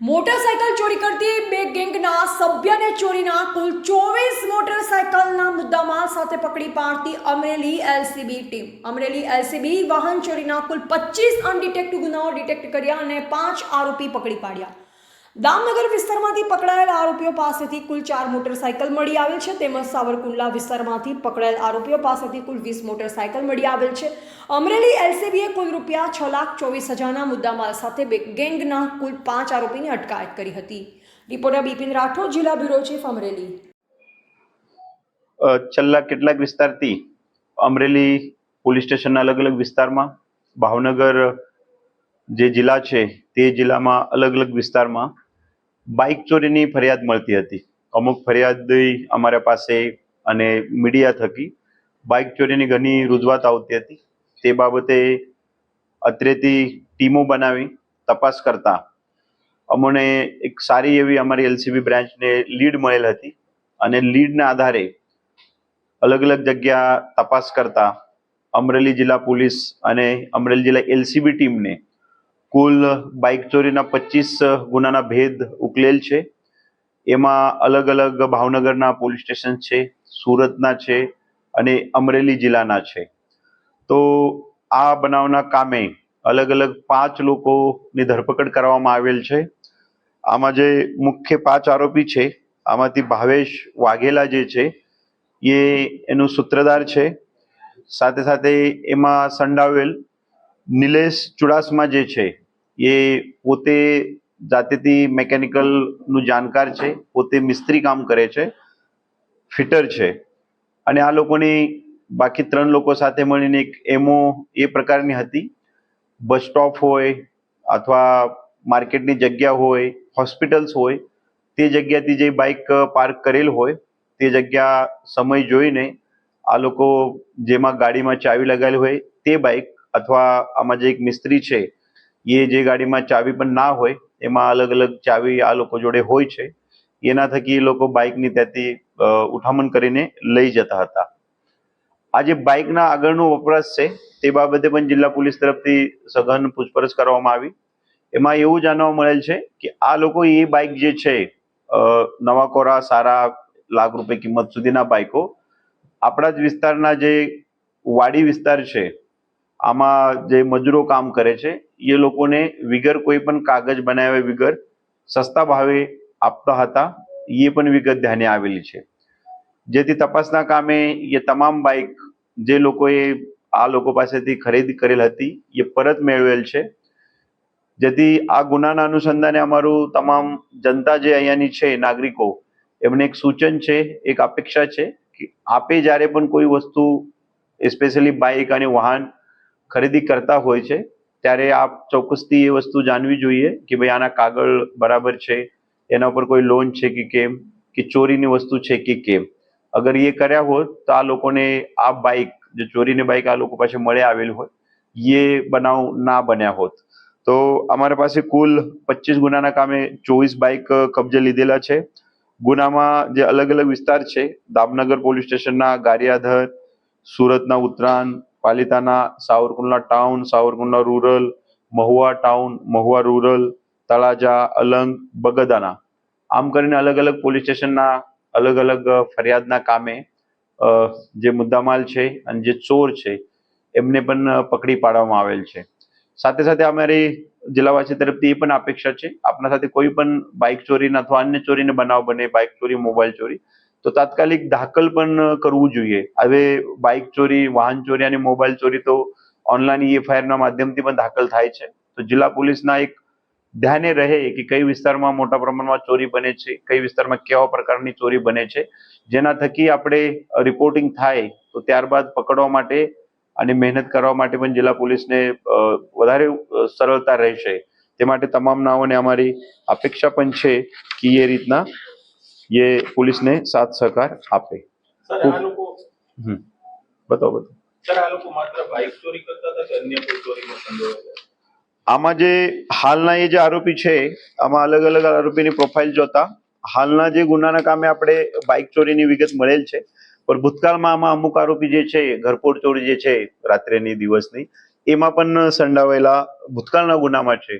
Motorcycle ચોરી કરતી બે ગેંગના સભ્યને ચોરીના કુલ ચોવીસ મોટરસાયકલના મુદ્દામાં સાથે પકડી પાડતી Amreli LCB team. Amreli LCB વાહન ચોરીના કુલ પચીસ અનડિટેક્ટ ગુનાઓ ડિટેક્ટ કર્યા અને પાંચ આરોપી પકડી પાડ્યા. દામનગર વિસ્તારમાંથી પકડાયેલ આરોપીઓ પાસેથી કુલ ચાર મોટરસાયકલ મળી આવેલ છે. તેમજ સાવરકુંડલા વિસ્તારમાંથી પકડાયેલ આરોપીઓ પાસેથી કુલ વીસ મોટરસાયકલ મળી આવેલ છે. અમરેલી એલસીબીએ કુલ રૂપિયા છ લાખ ચોવીસ હજારના મુદ્દામાલ સાથે બે ગેંગના કુલ પાંચ આરોપીની અટકાયત કરી હતી. રિપોર્ટર બિપિન રાઠોડ, જિલ્લા બ્યુરો ચીફ અમરેલી. છેલ્લા કેટલાક વિસ્તારથી અમરેલી પોલીસ સ્ટેશનના અલગ અલગ વિસ્તારમાં, ભાવનગર જે જિલ્લા છે તે જિલ્લામાં અલગ અલગ વિસ્તારમાં બાઇક ચોરીની ફરિયાદ મળતી હતી. અમુક ફરિયાદ અમારા પાસે અને મીડિયા થકી બાઇક ચોરીની ઘણી રૂજવાત આવતી હતી. તે બાબતે અત્રેથી ટીમો બનાવી તપાસ કરતા અમને એક સારી એવી અમારી એલસીબી બ્રાન્ચને લીડ મળેલ હતી અને લીડના આધારે અલગ અલગ જગ્યા તપાસ કરતા અમરેલી જિલ્લા પોલીસ અને અમરેલી જિલ્લા એલસીબી ટીમને કુલ બાઇક ચોરીના પચીસ ગુનાના ભેદ ઉકલેલ છે. એમાં અલગ અલગ ભાવનગરના પોલીસ સ્ટેશન છે, સુરતના છે અને અમરેલી જિલ્લાના છે. તો આ બનાવના કામે અલગ અલગ પાંચ લોકોની ધરપકડ કરવામાં આવેલ છે. આમાં જે મુખ્ય પાંચ આરોપી છે, આમાંથી ભાવેશ વાઘેલા જે છે, એ એનું સૂત્રધાર છે. સાથે સાથે એમાં સંડાવેલ નિલેશ ચુડાસમા જે છે, એ પોતે જાતેથી મેકેનિકલનું જાણકાર છે, પોતે મિસ્ત્રી કામ કરે છે, ફિટર છે. અને આ લોકોની બાકી ત્રણ લોકો સાથે મળીને એક એમો એ પ્રકારની હતી. બસ સ્ટોપ હોય અથવા માર્કેટની જગ્યા હોય, હોસ્પિટલ્સ હોય, તે જગ્યાથી જે બાઇક પાર્ક કરેલ હોય, તે જગ્યા સમય જોઈને આ લોકો જેમાં ગાડીમાં ચાવી લગાવેલી હોય, તે બાઇક અથવા આમાં જે એક મિસ્ત્રી છે, એ જે ગાડીમાં ચાવી પણ ના હોય, એમાં અલગ અલગ ચાવી આ લોકો જોડે હોય છે. એના થકી એ લોકો બાઇકની ત્યાંથી ઉઠામણ કરીને લઈ જતા હતા. આ જે બાઇકના આગળનો વપરાશ છે, તે બાબતે પણ જિલ્લા પોલીસ તરફથી સઘન પૂછપરછ કરવામાં આવી. એમાં એવું જાણવા મળેલ છે કે આ લોકો એ બાઇક જે છે નવા કોરા, સારા લાખ રૂપિયા કિંમત સુધીના બાઇકો, આપણા જ વિસ્તારના જે વાડી વિસ્તાર છે આમાં જે મજૂરો કામ કરે છે, એ લોકોને વિગર કોઈ પણ કાગજ બનાવ્યા વિગર સસ્તા ભાવે આપતા હતા, એ પણ વિગત ધ્યાને આવેલી છે. જેથી તપાસના કામે એ તમામ બાઇક જે લોકોએ આ લોકો પાસેથી ખરીદી કરેલ હતી, એ પરત મેળવેલ છે. જેથી આ ગુનાના અનુસંધાને અમારું તમામ જનતા જે અહીંયાની છે, નાગરિકો, એમને એક સૂચન છે, એક અપેક્ષા છે કે આપે જ્યારે પણ કોઈ વસ્તુ સ્પેશિયલી બાઇક અને વાહન ખરીદી કરતા હોય છે, ત્યારે આપ ચોક્કસથી એ વસ્તુ જાણવી જોઈએ કે ભાઈ આના કાગળ બરાબર છે, એના ઉપર કોઈ લોન છે કે કેમ, કે ચોરીની વસ્તુ છે કે કેમ. અગર એ કર્યા હોત તો આ લોકોને આ બાઇક જે ચોરીની બાઇક આ લોકો પાસે મળે આવેલ હોય એ બનાવ ના બન્યા હોત. તો અમારા પાસે કુલ પચીસ ગુનાના કામે ચોવીસ બાઇક કબજે લીધેલા છે. ગુનામાં જે અલગ અલગ વિસ્તાર છે, દામનગર પોલીસ સ્ટેશનના ગારિયાધર, સુરતના Uttarayan Palitana Savarkundla town, Savarkundla rural, Mahuva town, Mahuva rural, Talaja, Alang, Bagdana. આમ કરીને અલગ અલગ પોલીસ સ્ટેશનના અલગ અલગ ફરિયાદના કામે જે મુદ્દામાલ છે અને જે ચોર છે, એમને પણ પકડી પાડવામાં આવેલ છે. સાથે સાથે અમારી જિલ્લાવાસી તરફથી એ પણ અપેક્ષા છે. આપના સાથે કોઈ પણ બાઇક ચોરીના અથવા અન્ય ચોરીને બનાવ બને, બાઇક ચોરી મોબાઈલ ચોરી તો તાત્કાલિક દાખલ પણ કરવું જોઈએ. હવે બાઇક ચોરી, વાહન ચોરી અને મોબાઈલ ચોરી તો ઓનલાઈન એફઆઈઆરના માધ્યમથી પણ દાખલ થાય છે. તો જિલ્લા પોલીસના એક ધ્યાને રહે કે કઈ વિસ્તારમાં મોટા પ્રમાણમાં ચોરી બને છે, કઈ વિસ્તારમાં કેવા પ્રકારની ચોરી બને છે. જેના થકી આપણે રિપોર્ટિંગ થાય તો ત્યારબાદ પકડવા માટે અને મહેનત કરવા માટે પણ જિલ્લા પોલીસને વધારે સરળતા રહેશે. તે માટે તમામ નાઓને અમારી અપેક્ષા પણ છે કે એ રીતના એ પોલીસને સાથ સહકાર આપે સર આ લોકો હમ બતાવો બતાવો સર આ લોકો માત્ર બાઇક ચોરી કરતા હતા કે અન્ય કોઈ ચોરીમાં સંડોવાયેલા આમાં જે હાલના એ જે આરોપી છે આમાં અલગ અલગ આરોપીની પ્રોફાઇલ જોતા હાલના જે ગુનાના કામે આપણે બાઇક ચોરીની વિગત મળેલ છે પણ ભૂતકાળમાં આમાં અમુક આરોપી જે છે ઘરફોડ ચોરી જે છે રાત્રેની દિવસની એમાં પણ સંડાવેલા ભૂતકાળના ગુનામાં છે.